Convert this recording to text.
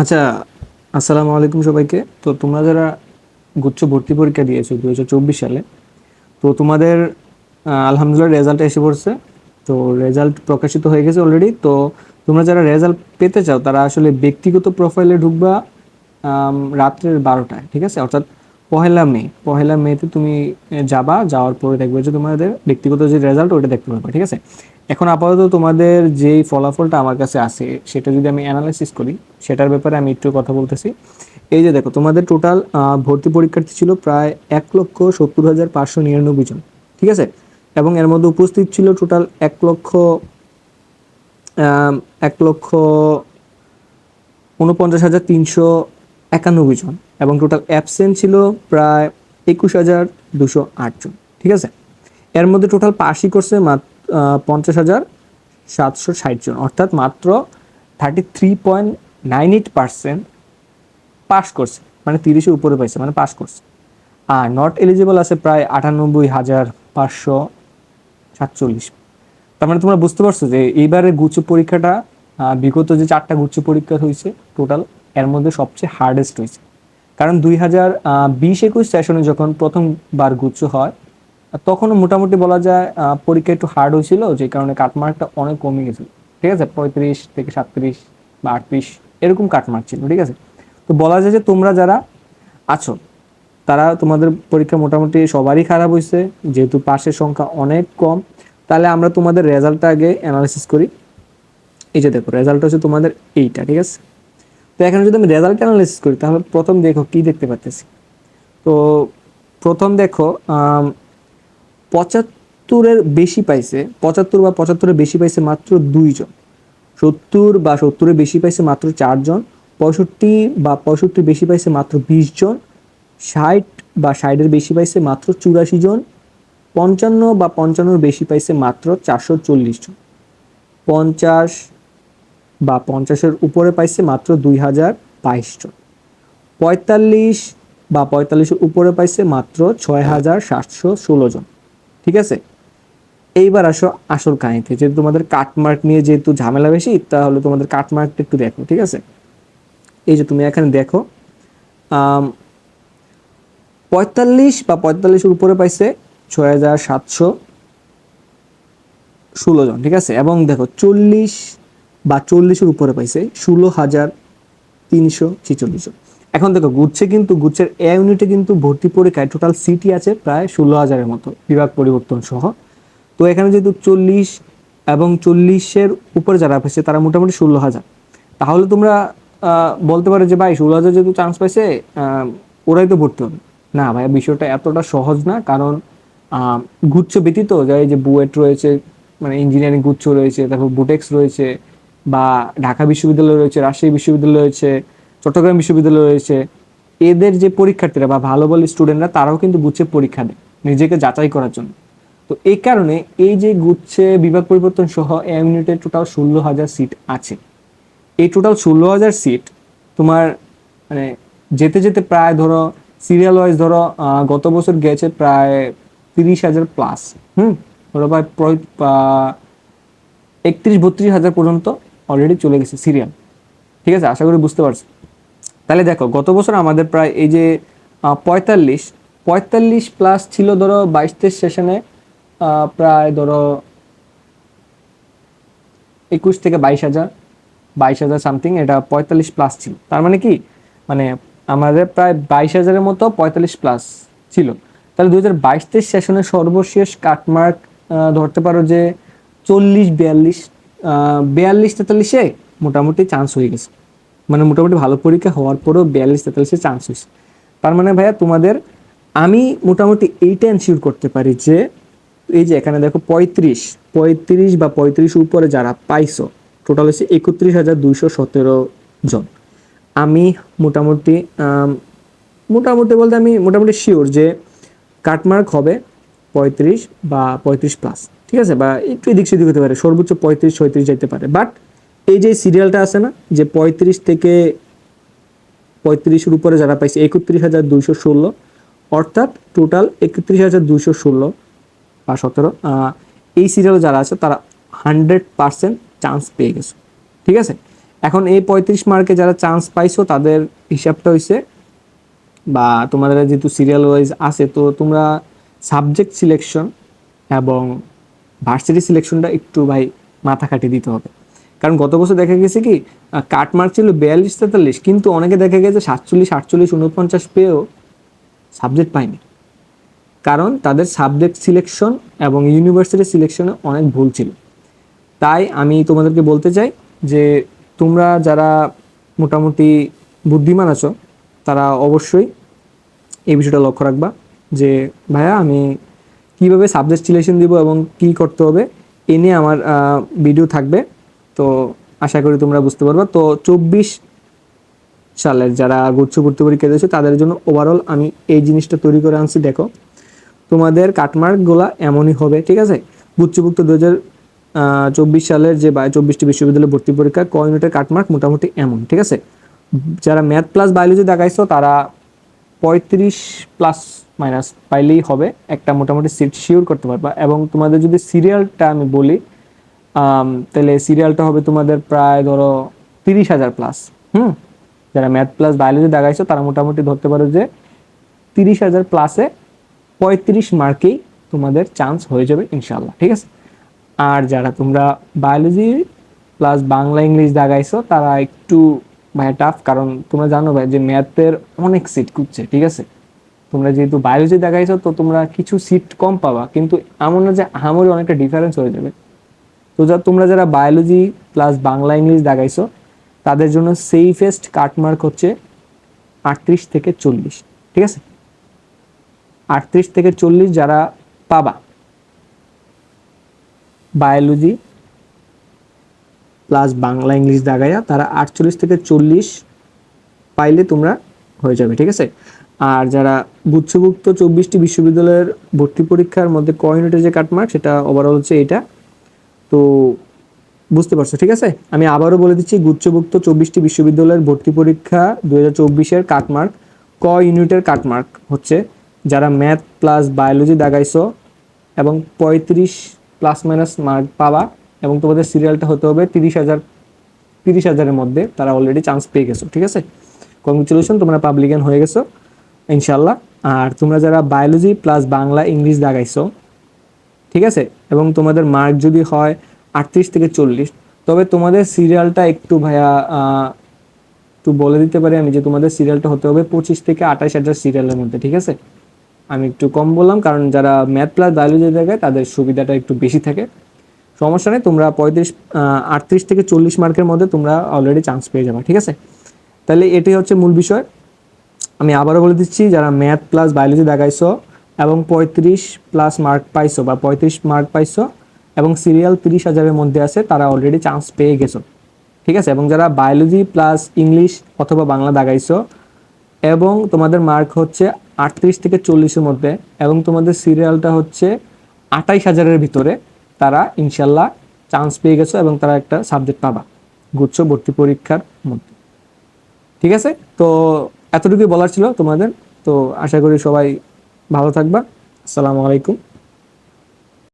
আচ্ছা আসসালামু আলাইকুম সবাইকে। তো তোমরা যারা গুচ্ছ ভর্তি পরীক্ষা দিয়েছ দু সালে, তো তোমাদের আলহামদুলিল্লাহ রেজাল্ট এসে পড়ছে। তো রেজাল্ট প্রকাশিত হয়ে গেছে অলরেডি তো তোমরা যারা রেজাল্ট পেতে চাও, তারা আসলে ব্যক্তিগত প্রোফাইলে ঢুকবা রাত্রের বারোটায়, ঠিক আছে? অর্থাৎ পহেলা মে, পহেলা মেতে তুমি যাবা, যাওয়ার পরে দেখবে যে তোমাদের ব্যক্তিগত যে রেজাল্ট ওটা দেখতে পারবে, ঠিক আছে? এখন আপাতত তোমাদের যেই ফলাফলটা আমার কাছে আছে, সেটা যদি আমি অ্যানালাইসিস করি, সেটার ব্যাপারে আমি একটু কথা বলতেছি। এই যে দেখো, তোমাদের টোটাল ভর্তি পরীক্ষার্থী ছিল প্রায় এক লক্ষ সত্তর হাজার পাঁচশো নিরানব্বই জন, ঠিক আছে? এবং এর মধ্যে উপস্থিত ছিল টোটাল এক লক্ষ এক লক্ষ উনপঞ্চাশ হাজার তিনশো একানব্বই জন, এবং টোটাল অ্যাবসেন্ট ছিল প্রায় একুশ হাজার দুশো আট জন, ঠিক আছে? এর মধ্যে টোটাল পাসই করছে মাত্র পঞ্চাশ হাজার সাতশো ষাট জন। অর্থাৎ মাত্র thirty three point nine eight percent pass করছে। মানে তিরিশের উপরে পাইছে মানে পাস করছে। আর নট এলিজিবল আছে প্রায় আটানব্বই হাজার পাঁচশো সাতচল্লিশ। তার মানে তোমরা বুঝতে পারছ যে এইবারের গুচ্ছ পরীক্ষাটা বিগত যে চারটা গুচ্ছ পরীক্ষা হয়েছে টোটাল এর মধ্যে সবচেয়ে হার্ডেস্ট হয়েছে। কারণ দুই হাজার বিশ একুশ সেশনে যখন প্রথমবার গুচ্ছ হয় তখনও মোটামুটি বলা যায় পরীক্ষা একটু হার্ড হয়েছিল, যে কারণে কাটমার্কটা অনেক কমে গেছিল। ঠিক আছে? পঁয়ত্রিশ থেকে সাতত্রিশ বা আটত্রিশ এরকম কাটমার্ক ছিল, ঠিক আছে? তো বলা যায় যে তোমরা যারা আছো, তারা তোমাদের পরীক্ষা মোটামুটি সবারই খারাপ হয়েছে, যেহেতু পাশের সংখ্যা অনেক কম, তাহলে আমরা তোমাদের রেজাল্টটা আগে অ্যানালাইসিস করি। এই যে দেখো রেজাল্ট হচ্ছে তোমাদের এইটা, ঠিক আছে? তো এখানে যদি আমি রেজাল্ট অ্যানালিসিস করি, তাহলে প্রথম দেখো কি দেখতে পাচ্ছি তো প্রথম দেখো পঁচাত্তরের বেশি পাইছে, পঁচাত্তর বা পঁচাত্তরের বেশি পাইছে মাত্র দুইজন। সত্তর বা সত্তরের বেশি পাইছে মাত্র চারজন, পঁয়ষট্টি বা পঁয়ষট্টির বেশি পাইছে মাত্র বিশ জন ষাট বা ষাটের বেশি পাইছে মাত্র চুরাশি জন পঞ্চান্ন বা পঞ্চান্নর বেশি পাইছে মাত্র চারশো চল্লিশ জন পঞ্চাশ বা পঞ্চাশের উপরে পাইছে মাত্র দুই হাজার বাইশ জন পঁয়তাল্লিশ বা পঁয়তাল্লিশের উপরে পাইছে মাত্র ছয় হাজার সাতশো ষোলো জন ঠিক আছে? এইবার আসো আসল কাহিনীতে। যেহেতু তোমাদের কাটমার্ক নিয়ে যেহেতু ঝামেলা বেশি, তাহলে তোমাদের কাটমার্কটা একটু দেখো, ঠিক আছে? এই যে তুমি এখানে দেখো পঁয়তাল্লিশ বা পঁয়তাল্লিশের উপরে পাইছে ছয় হাজার সাতশো ষোলো জন, ঠিক আছে? এবং দেখো, চল্লিশ বা চল্লিশের উপরে পাইছে ষোলো হাজার তিনশো ছেচল্লিশ জন। এখন দেখো, গুচ্ছে কিন্তু, গুচ্ছের এ ইউনিটে কিন্তু ভর্তি পরীক্ষায় টোটাল সিটি আছে প্রায় ষোলো হাজারের মতো বিভাগ পরিবর্তন সহ। তো এখানে যেহেতু চল্লিশ এবং চল্লিশের উপরে যারা পেয়েছে তারা মোটামুটি ষোলো হাজার। তাহলে তোমরা বলতে পারো যে ভাই ষোলো হাজার যেহেতু চান্স পাইছে ওরাই তো ভর্তি হবে। না ভাই, বিষয়টা এতটা সহজ না, কারণ গুচ্ছ ব্যতীত যা এই যে বুয়েট রয়েছে মানে ইঞ্জিনিয়ারিং গুচ্ছ রয়েছে, তারপর বুটেক্স রয়েছে, বা ঢাকা বিশ্ববিদ্যালয় রয়েছে, রাজশাহী বিশ্ববিদ্যালয় রয়েছে চট্টগ্রাম বিশ্ববিদ্যালয় রয়েছে এদের যে পরীক্ষার্থীরা বা ভালো ভালো স্টুডেন্টরা তারাও কিন্তু গুচ্ছে পরীক্ষা দেয় নিজেকে যাচাই করার জন্য। তো এই কারণে এই যে গুচ্ছে বিভাগ পরিবর্তন সহ এ ইউনিটে টোটাল ষোলো হাজার সিট আছে। এই টোটাল ষোলো হাজার সিট তোমার মানে যেতে যেতে প্রায় ধরো সিরিয়াল ওয়াইজ ধরো গত বছর গেছে প্রায় তিরিশ হাজার প্লাস হুম? ধরো প্রায় একত্রিশ বত্রিশ হাজার পর্যন্ত অলরেডি চলে গেছে সিরিয়াল ঠিক আছে? আশা করি বুঝতে পারছ। তাহলে দেখো, গত বছর আমাদের প্রায় এই যে পঁয়তাল্লিশ পঁয়তাল্লিশ প্লাস ছিল ধরো বাইশ তেইশ সেশনে প্রায় ধরো একুশ থেকে বাইশ হাজার বাইশ হাজার সামথিং এটা পঁয়তাল্লিশ প্লাস ছিল। তার মানে কি? মানে আমাদের প্রায় বাইশ হাজারের মতো পঁয়তাল্লিশ প্লাস ছিল। তাহলে দু হাজার বাইশ তেইশ সেশনের সর্বশেষ কাটমার্ক ধরতে পারো যে চল্লিশ, বিয়াল্লিশ বিয়াল্লিশ, তেতাল্লিশে মোটামুটি চান্স হয়ে গেছে। মানে মোটামুটি ভালো পরীক্ষা হওয়ার পরেও বিয়াল্লিশ তেতাল্লিশের চান্স হয়েছে। তার মানে ভাইয়া তোমাদের আমি মোটামুটি এইটা এনশিওর করতে পারি যে, এই যে এখানে দেখো পঁয়ত্রিশ পঁয়ত্রিশ বা পঁয়ত্রিশ উপরে যারা পাইছো টোটাল হচ্ছে একত্রিশ হাজার দুইশো সতেরো জন। আমি মোটামুটি মোটামুটি বলতে আমি মোটামুটি শিওর যে কাটমার্ক হবে পঁয়ত্রিশ বা পঁয়ত্রিশ প্লাস ঠিক আছে? বা একটু এদিক সেদিক হতে পারে, সর্বোচ্চ পঁয়ত্রিশ, ছয়ত্রিশ যেতে পারে। বাট এই যে সিরিয়ালটা আছে না, যে পঁয়ত্রিশ থেকে পঁয়ত্রিশের উপরে যারা পাইছে, একত্রিশ হাজার দুইশো ষোলো, অর্থাৎ টোটাল একত্রিশ হাজার দুইশো ষোলো বা সতেরো এই সিরিয়ালে যারা আছে, তারা হান্ড্রেড পার্সেন্ট চান্স পেয়ে গেছে। ঠিক আছে? এখন এই পঁয়ত্রিশ মার্কে যারা চান্স পাইছো, তাদের হিসাবটা হয়েছে বা তোমাদের যেহেতু সিরিয়াল ওয়াইজ আছে, তো তোমরা সাবজেক্ট সিলেকশন এবং ভার্সিটি সিলেকশনটা একটু ভাই মাথা খাটিয়ে দিতে হবে। কারণ গত বছর দেখা গেছে কি কাট মার্ক ছিল বিয়াল্লিশ তেতাল্লিশ, কিন্তু অনেকে দেখা গেছে সাতচল্লিশ, আটচল্লিশ উনপঞ্চাশ পেয়েও সাবজেক্ট পায়নি। কারণ তাদের সাবজেক্ট সিলেকশন এবং ইউনিভার্সিটি সিলেকশনে অনেক ভুল ছিল। তাই আমি তোমাদেরকে বলতে চাই যে, তোমরা যারা মোটামুটি বুদ্ধিমান আছো, তারা অবশ্যই এই বিষয়টা লক্ষ্য রাখবা যে, ভাইয়া, আমি কীভাবে সাবজেক্ট সিলেকশন দিব এবং কি করতে হবে? এ নিয়ে আমার ভিডিও থাকবে। তো আশা করি তোমরা বুঝতে পারবা। তো চব্বিশ সালের যারা গুচ্ছ ভর্তি পরীক্ষা দিয়েছে, তাদের জন্য ওভারঅল আমি এই জিনিসটা তৈরি করে আনছি, দেখো। তোমাদের কাটমার্কগুলো এমনই হবে, ঠিক আছে? গুচ্ছভুক্ত দু হাজার চব্বিশ সালের যে চব্বিশটি বিশ্ববিদ্যালয় ভর্তি পরীক্ষা, ক ইউনিটের কাটমার্ক মোটামুটি এমন, ঠিক আছে? যারা ম্যাথ প্লাস বায়োলজি দেখাইছো, তারা পঁয়ত্রিশ প্লাস মাইনাস পাইলেই হবে, একটা মোটামুটি সিট শিওর করতে পারবা। এবং তোমাদের যদি সিরিয়ালটা আমি বলি তাহলে সিরিয়ালটা হবে তোমাদের প্রায় ধরো তিরিশ হাজার প্লাস হুম? যারা ম্যাথ প্লাস বায়োলজি দেখাইছো, তারা মোটামুটি ধরতে পারো যে তিরিশ হাজার প্লাসে পঁয়ত্রিশ মার্কেই তোমাদের চান্স হয়ে যাবে ইনশাল্লাহ ঠিক আছে? আর যারা তোমরা বায়োলজি প্লাস বাংলা ইংলিশ দাগাইছো তারা একটু ভাই টাফ কারণ তোমরা জানো ভাই যে ম্যাথের অনেক সিট খুঁজছে, ঠিক আছে? তোমরা যেহেতু বায়োলজি দেখাইছো, তো তোমরা কিছু সিট কম পাবা, কিন্তু এমন না যে আহামরি অনেকটা ডিফারেন্স হয়ে যাবে। তো যা তোমরা যারা বায়োলজি প্লাস বাংলা ইংলিশ দাগাইছো তাদের জন্য সেফেস্ট কাটমার্ক হচ্ছে আটত্রিশ থেকে চল্লিশ, ঠিক আছে? আটত্রিশ থেকে চল্লিশ যারা পাবা বায়োলজি প্লাস বাংলা ইংলিশ দাগাইয়া তারা আটচল্লিশ থেকে চল্লিশ পাইলে তোমরা হয়ে যাবে, ঠিক আছে? আর যারা গুচ্ছভুক্ত চব্বিশটি বিশ্ববিদ্যালয়ের ভর্তি পরীক্ষার মধ্যে ক যে কাটমার্ক সেটা ওভারঅল হচ্ছে এটা তো বুঝতে পারছ, ঠিক আছে? আমি আবারও বলে দিচ্ছি, গুচ্ছভুক্ত চব্বিশটি বিশ্ববিদ্যালয়ের ভর্তি পরীক্ষা দু হাজার চব্বিশের কাটমার্ক, ক ইউনিটের কাটমার্ক হচ্ছে, যারা ম্যাথ প্লাস বায়োলজি দাগাইছো এবং পঁয়ত্রিশ প্লাস মাইনাস মার্ক পাবা এবং তোমাদের সিরিয়ালটা হতে হবে তিরিশ হাজার, তিরিশ হাজারের মধ্যে, তারা অলরেডি চান্স পেয়ে গেছো, ঠিক আছে? কংগ্রেচুলেশন তোমরা পাবলিকান হয়ে গেছো ইনশাল্লাহ আর তোমরা যারা বায়োলজি প্লাস বাংলা ইংলিশ দাগাইছো ঠিক আছে? এবং তোমাদের মার্ক যদি হয় আটত্রিশ থেকে চল্লিশ, তবে তোমাদের সিরিয়ালটা একটু ভাইয়া একটু বলে দিতে পারি আমি যে তোমাদের সিরিয়ালটা হতে হবে পঁচিশ থেকে আঠাশ হাজার সিরিয়ালের মধ্যে, ঠিক আছে? আমি একটু কম বললাম, কারণ যারা ম্যাথ প্লাস বায়োলজি দেখায় তাদের সুবিধাটা একটু বেশি থাকে। সমস্যা নেই, তোমরা পঁয়ত্রিশ আটত্রিশ থেকে চল্লিশ মার্কের মধ্যে তোমরা অলরেডি চান্স পেয়ে যাবে, ঠিক আছে? তাহলে এটাই হচ্ছে মূল বিষয়। আমি আবারও বলে দিচ্ছি, যারা ম্যাথ প্লাস বায়োলজি দেখাইছো এবং পঁয়ত্রিশ প্লাস মার্ক পাইছো বা পঁয়ত্রিশ মার্ক পাইছো এবং সিরিয়াল তিরিশ হাজারের মধ্যে আছে, তারা অলরেডি চান্স পেয়ে গেছো। ঠিক আছে? এবং যারা বায়োলজি প্লাস ইংলিশ অথবা বাংলা দাগাইছো, এবং তোমাদের মার্ক হচ্ছে আটত্রিশ থেকে চল্লিশের মধ্যে, এবং তোমাদের সিরিয়ালটা হচ্ছে আটাইশ হাজারের ভিতরে, তারা ইনশাল্লাহ চান্স পেয়ে গেছো এবং তারা একটা সাবজেক্ট পাবা। গুচ্ছ ভর্তি পরীক্ষার মধ্যে। ঠিক আছে? তো এতটুকুই বলার ছিল তোমাদের। তো আশা করি সবাই ভালো থাকবা। আসসালামু আলাইকুম।